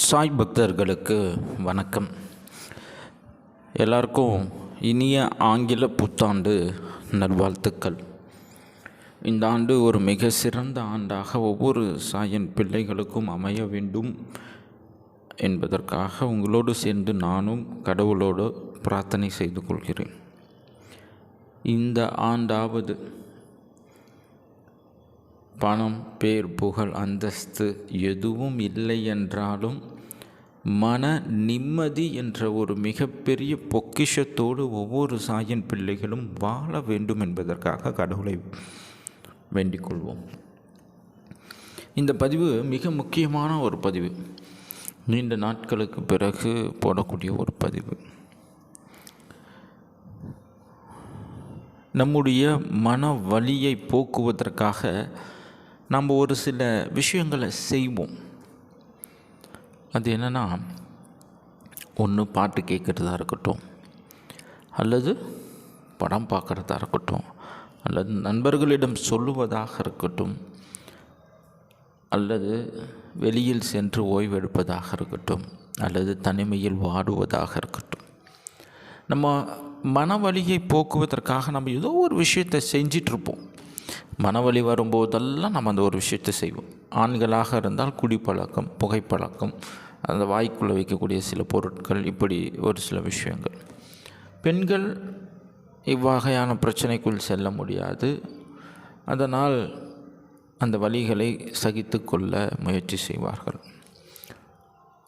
சாய் பக்தர்களுக்கு வணக்கம். எல்லாருக்கும் இனிய ஆங்கில புத்தாண்டு நல்வாழ்த்துக்கள். இந்த ஆண்டு ஒரு மிக சிறந்த ஆண்டாக ஒவ்வொரு சாயன் பிள்ளைகளுக்கும் அமைய வேண்டும் என்பதற்காக உங்களோடு சேர்ந்து நானும் கடவுளோடு பிரார்த்தனை செய்து கொள்கிறேன். இந்த ஆண்டாவது பணம் பேர் புகழ் அந்தஸ்து எதுவும் இல்லை என்றாலும் மன நிம்மதி என்ற ஒரு மிகப்பெரிய பொக்கிஷத்தோடு ஒவ்வொரு சாயன் பிள்ளைகளும் வாழ வேண்டும் என்பதற்காக கடவுளை வேண்டிக் கொள்வோம். இந்த பதிவு மிக முக்கியமான ஒரு பதிவு. நீண்ட நாட்களுக்கு பிறகு போடக்கூடிய ஒரு பதிவு. நம்முடைய மன வலியை போக்குவதற்காக நம்ம ஒரு சில விஷயங்களை செய்வோம். அது என்னென்னா ஒன்று பாட்டு கேட்குறதா இருக்கட்டும் அல்லது படம் பார்க்குறதா இருக்கட்டும் அல்லது நண்பர்களிடம் சொல்லுவதாக இருக்கட்டும் அல்லது வெளியில் சென்று ஓய்வெடுப்பதாக இருக்கட்டும் அல்லது தனிமையில் வாடுவதாக இருக்கட்டும். நம்ம மனவலியை போக்குவதற்காக நம்ம ஏதோ ஒரு விஷயத்தை செஞ்சிட்ருப்போம் மனவழி வரும்போதெல்லாம் நம்ம அந்த ஒரு விஷயத்தை செய்வோம். ஆண்களாக இருந்தால் குடிப்பழக்கம் புகைப்பழக்கம் அந்த வாய்க்குள்ளே வைக்கக்கூடிய சில பொருட்கள் இப்படி ஒரு சில விஷயங்கள். பெண்கள் இவ்வகையான பிரச்சனைக்குள் செல்ல முடியாது. அதனால் அந்த வழிகளை சகித்து கொள்ள முயற்சி செய்வார்கள்.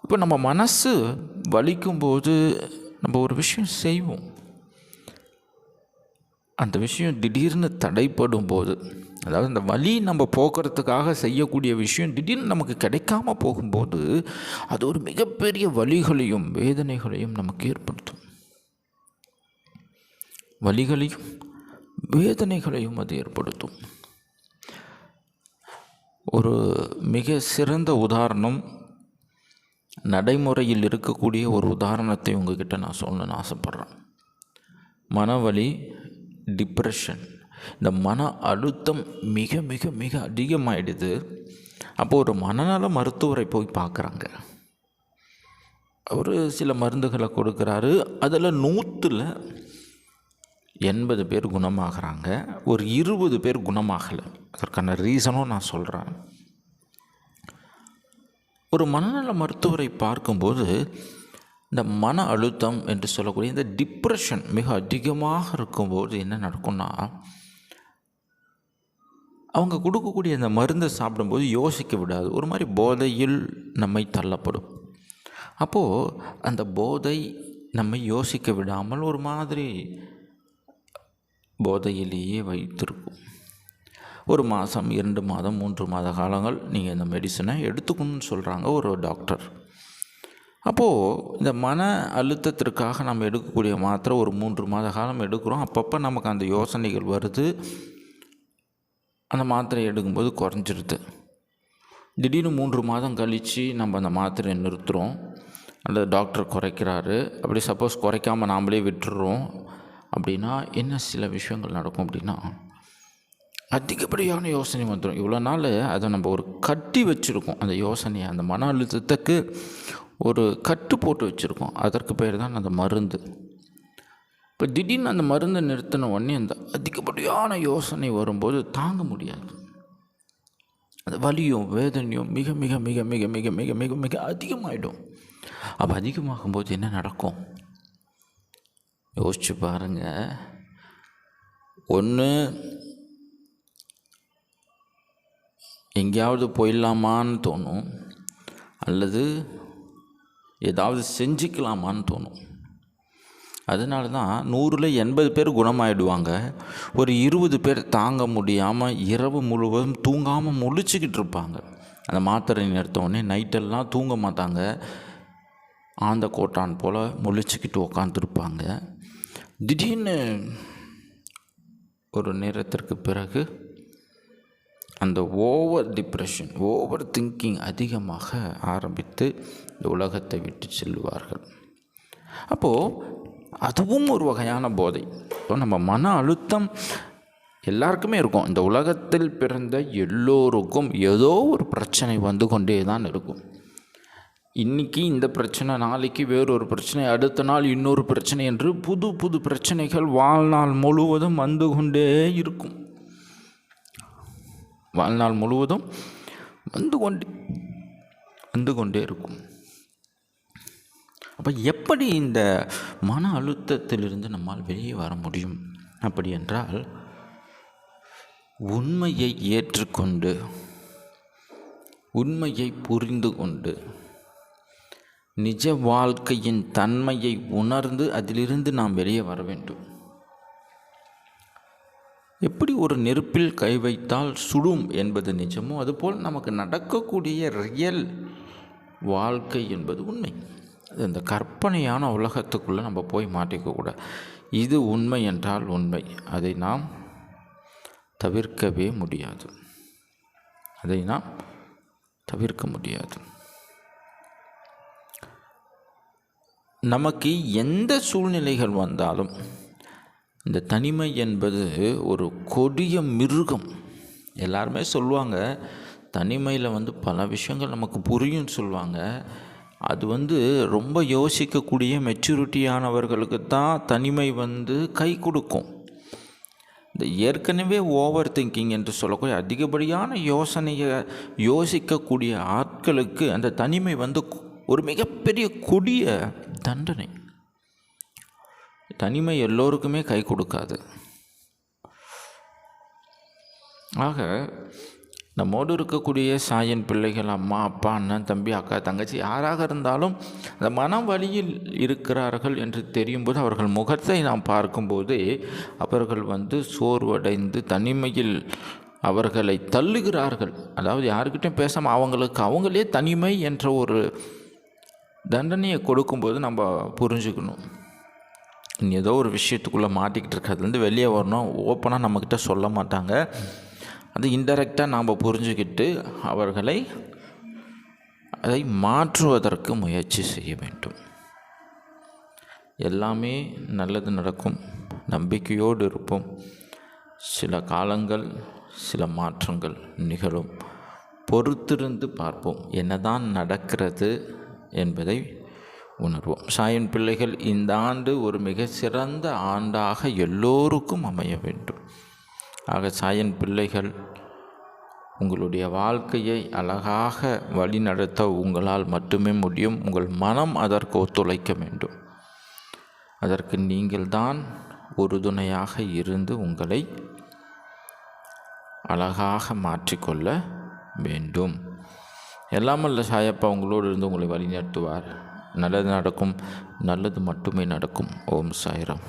இப்போ நம்ம மனசு வலிக்கும்போது நம்ம ஒரு விஷயம் செய்வோம். அந்த விஷயம் திடீர்னு தடைப்படும் போது அதாவது அந்த வலி நம்ம போக்குறதுக்காக செய்யக்கூடிய விஷயம் திடீர்னு நமக்கு கிடைக்காம போகும்போது அது ஒரு மிகப்பெரிய வழிகளையும் வேதனைகளையும் நமக்கு ஏற்படுத்தும். வலிகளையும் வேதனைகளையும் அது ஏற்படுத்தும். ஒரு மிக சிறந்த உதாரணம் நடைமுறையில் இருக்கக்கூடிய ஒரு உதாரணத்தை உங்ககிட்ட நான் சொல்லணும்னு ஆசைப்பட்றேன். மனவலி டிப்ரெஷன் இந்த மன அழுத்தம் மிக மிக மிக அதிகமாகிடுது அப்போது ஒரு மனநல மருத்துவரை போய் பார்க்குறாங்க. அவர் சில மருந்துகளை கொடுக்குறாரு. அதில் நூற்றில் எண்பது பேர் குணமாகிறாங்க. ஒரு இருபது பேர் குணமாகலை. அதற்கான ரீசனும் நான் சொல்கிறேன் ஒரு மனநல மருத்துவரை பார்க்கும்போது இந்த மன அழுத்தம் என்று சொல்லக்கூடிய இந்த டிப்ரெஷன் மிக அதிகமாக இருக்கும்போது என்ன நடக்கும்னா அவங்க கொடுக்கக்கூடிய அந்த மருந்தை சாப்பிடும்போது யோசிக்க விடாது. ஒரு மாதிரி போதையில் நம்மை தள்ளப்படும். அப்போது அந்த போதை நம்மை யோசிக்க விடாமல் ஒரு மாதிரி போதையிலேயே வைத்திருக்கும். ஒரு மாதம் இரண்டு மாதம் மூன்று மாத காலங்கள் நீங்கள் இந்த மெடிசனை எடுத்துக்கணும்னு சொல்கிறாங்க ஒரு டாக்டர் அப்போது இந்த மன அழுத்தத்திற்காக நம்ம எடுக்கக்கூடிய மாத்திரை ஒரு மூன்று மாத காலம் எடுக்கிறோம். அப்பப்போ நமக்கு அந்த யோசனைகள் வருது. அந்த மாத்திரை எடுக்கும்போது குறைஞ்சிருது. திடீர்னு மூன்று மாதம் கழித்து நம்ம அந்த மாத்திரையை நிறுத்துகிறோம் அல்லது டாக்டர் குறைக்கிறாரு. அப்படி சப்போஸ் குறைக்காமல் நாம்ளே விட்டுறோம் அப்படின்னா என்ன சில விஷயங்கள் நடக்கும் அப்படின்னா அதிகப்படியான யோசனை வந்துடும் இவ்வளோ நாள் அதை நம்ம ஒரு கட்டி வச்சுருக்கோம். அந்த யோசனையை அந்த மன அழுத்தத்துக்கு ஒரு கட்டு போட்டு வச்சுருக்கோம். அதற்கு பேர் தான் அந்த மருந்து. இப்போ திடீர்னு அந்த மருந்தை நிறுத்தின உடனே அந்த அதிகப்படியான யோசனை வரும்போது தாங்க முடியாது. அந்த வலியும் வேதனையும் மிக மிக மிக மிக மிக மிக மிக மிக அதிகமாகிடும் அப்போ அதிகமாகும்போது என்ன நடக்கும்? யோசிச்சு பாருங்கள் ஒன்று எங்கேயாவது போயிடலாமான்னு தோணும். அல்லது ஏதாவது செஞ்சுக்கலாமான்னு தோணும். அதனால தான் நூறில் எண்பது பேர் குணமாயிடுவாங்க. ஒரு இருபது பேர் தாங்க முடியாமல் இரவு முழுவதும் தூங்காமல் முழிச்சுக்கிட்டு இருப்பாங்க. அந்த மாத்திரை நிறுத்தவுடனே நைட்டெல்லாம் தூங்க மாட்டாங்க. ஆந்த கோட்டான் போல் முழிச்சுக்கிட்டு உக்காந்துருப்பாங்க. திடீர்னு ஒரு நேரத்திற்கு பிறகு அந்த ஓவர் டிப்ரெஷன் ஓவர் திங்கிங் அதிகமாக ஆரம்பித்து இந்த உலகத்தை விட்டு செல்வார்கள் அப்போது அதுவும் ஒரு வகையான போதை. இப்போ நம்ம மன அழுத்தம் எல்லாருக்குமே இருக்கும். இந்த உலகத்தில் பிறந்த எல்லோருக்கும் ஏதோ ஒரு பிரச்சனை வந்து கொண்டே தான் இருக்கும். இன்றைக்கி இந்த பிரச்சனை நாளைக்கு வேறொரு பிரச்சனை அடுத்த நாள் இன்னொரு பிரச்சனை என்று புது புது பிரச்சனைகள் வாழ்நாள் முழுவதும் வந்து கொண்டே இருக்கும். வாழ்நாள் முழுவதும் வந்து கொண்டு வந்து கொண்டே இருக்கும். அப்போ எப்படி இந்த மன அழுத்தத்திலிருந்து நம்மால் வெளியே வர முடியும்? அப்படி என்றால் உண்மையை ஏற்றுக்கொண்டு உண்மையை புரிந்து கொண்டு நிஜ வாழ்க்கையின் தன்மையை உணர்ந்து அதிலிருந்து நாம் வெளியே வர வேண்டும். எப்படி ஒரு நெருப்பில் கை வைத்தால் சுடும் என்பது நிஜமோ அதுபோல் நமக்கு நடக்கக்கூடிய ரியல் வாழ்க்கை என்பது உண்மை. அது இந்த கற்பனையான உலகத்துக்குள்ளே நம்ம போய் மாட்டிக்கக்கூடாது இது உண்மை என்றால் உண்மை. அதை நாம் தவிர்க்கவே முடியாது. அதை நாம் தவிர்க்க முடியாது. நமக்கு எந்த சூழ்நிலைகள் வந்தாலும் இந்த தனிமை என்பது ஒரு கொடிய மிருகம். எல்லாருமே சொல்லுவாங்க தனிமையில் வந்து பல விஷயங்கள் நமக்கு புரியும்னு சொல்லுவாங்க. அது வந்து ரொம்ப யோசிக்கக்கூடிய மெச்சூரிட்டியானவர்களுக்கு தான் தனிமை வந்து கை கொடுக்கும். இந்த ஏற்கனவே ஓவர் திங்கிங் என்று சொல்லக்கூடிய அதிகப்படியான யோசனையை யோசிக்கக்கூடிய ஆட்களுக்கு அந்த தனிமை வந்து ஒரு மிகப்பெரிய கொடிய தண்டனை. தனிமை எல்லோருக்குமே கை கொடுக்காது. ஆக நம்மோடு இருக்கக்கூடிய சாயன் பிள்ளைகள் அம்மா அப்பா அண்ணன் தம்பி அக்கா தங்கச்சி யாராக இருந்தாலும் அந்த மன வழியில் இருக்கிறார்கள் என்று தெரியும்போது அவர்கள் முகத்தை நாம் பார்க்கும்போது அவர்கள் வந்து சோர்வடைந்து தனிமையில் அவர்களை தள்ளுகிறார்கள். அதாவது யாருக்கிட்டையும் பேசாமல் அவங்களுக்கு அவங்களே தனிமை என்ற ஒரு தண்டனையை கொடுக்கும்போது நம்ம புரிஞ்சுக்கணும். ஏதோ ஒரு விஷயத்துக்குள்ளே மாட்டிக்கிட்டு இருக்கிறதுலேருந்து வெளியே வரணும். ஓப்பனாக நம்மக்கிட்ட சொல்ல மாட்டாங்க. அது இன்டெரக்டாக நாம் புரிஞ்சுக்கிட்டு அவர்களை அதை மாற்றுவதற்கு முயற்சி செய்ய வேண்டும். எல்லாமே நல்லது நடக்கும். நம்பிக்கையோடு இருப்போம். சில காலங்கள் சில மாற்றங்கள் நிகழும். பொறுத்திருந்து பார்ப்போம். என்னதான் நடக்கிறது என்பதை உணர்வோம். சாயன் பிள்ளைகள் இந்த ஆண்டு ஒரு மிக சிறந்த ஆண்டாக எல்லோருக்கும் அமைய வேண்டும். ஆக சாயன் பிள்ளைகள் உங்களுடைய வாழ்க்கையை அழகாக வழிநடத்த உங்களால் மட்டுமே முடியும். உங்கள் மனம் அதற்கு ஒத்துழைக்க வேண்டும். அதற்கு நீங்கள்தான் உறுதுணையாக இருந்து உங்களை அழகாக மாற்றிக்கொள்ள வேண்டும். எல்லாமல்ல சாயப்பா உங்களோடு இருந்து உங்களை வழிநடத்துவார். நல்லது நடக்கும் நல்லது மட்டுமே நடக்கும். ஓம் சாய்ராம்.